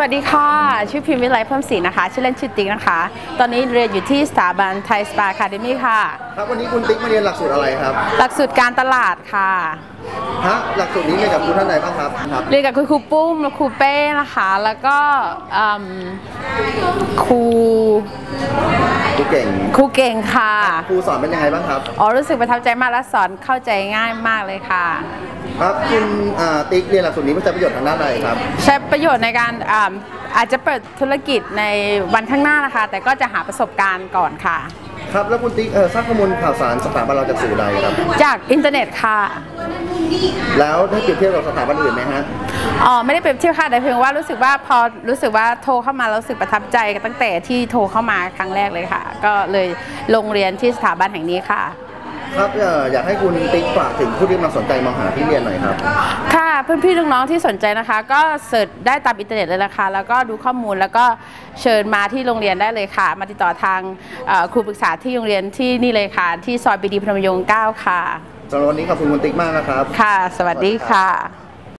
วัสดีค่ะ ชื่อพิมพ์วิไลเพิ่มศรีนะคะ ชื่อเล่นชื่อติ๊กนะคะ ตอนนี้เรียนอยู่ที่สถาบันไทยสปาคาเดมี่ค่ะ ครับวันนี้คุณติ๊กมาเรียนหลักสูตรอะไรครับ หลักสูตรการตลาดค่ะฮะหลักสูตรนี้เรียนกับครูท่านใดบ้างครับครับ เรียนกับคุณครูปุ้มและครูเป้นะคะ แล้วก็อืมครู ครูเก่งครูเก่งค่ะครูสอนเป็นยังไงบ้างครับอ๋อรู้สึกประทับใจมากและสอนเข้าใจง่ายมากเลยค่ะ ครับคุณอ่าติ๊กเรียนหลักสูตรนี้เพื่อใช้ประโยชน์ทางด้านใดครับ ใช้ประโยชน์ในการอ่าอาจจะเปิดธุรกิจในวันข้างหน้านะคะ แต่ก็จะหาประสบการณ์ก่อนค่ะ ครับแล้วคุณติ๊กเออทราบข้อมูลข่าวสารสถาบันเราจากสื่อใดครับ จากอินเทอร์เน็ตค่ะ แล้วได้เปรียบเทียบกับสถาบันอื่นไหมฮะอ๋อไม่ได้เปรียบเทียบค่ะแต่เพียงว่ารู้สึกว่าพอรู้สึกว่าโทรเข้ามาแล้วรู้สึกประทับใจตั้งแต่ที่โทรเข้ามาครั้งแรกเลยค่ะ ก็เลยลงเรียนที่สถาบันแห่งนี้ค่ะ ครับเอ่ออยากให้คุณติ๊กฝากถึงผู้ที่กำลังสนใจมาหาที่เรียนหน่อยครับ ค่ะเพื่อนพี่น้องๆที่สนใจนะคะ ก็เสิร์ชได้ตามอินเทอร์เน็ตเลยนะคะ แล้วก็ดูข้อมูลแล้วก็เชิญมาที่โรงเรียนได้เลยค่ะ มาติดต่อทางเอ่อครูปรึกษาที่โรงเรียนที่นี่เลยค่ะ ที่ซอยปีดีพนมยงค์9ค่ะ สำหรับวันนี้ขอบคุณคุณติ๊กมากนะครับ ค่ะ สวัสดีค่ะ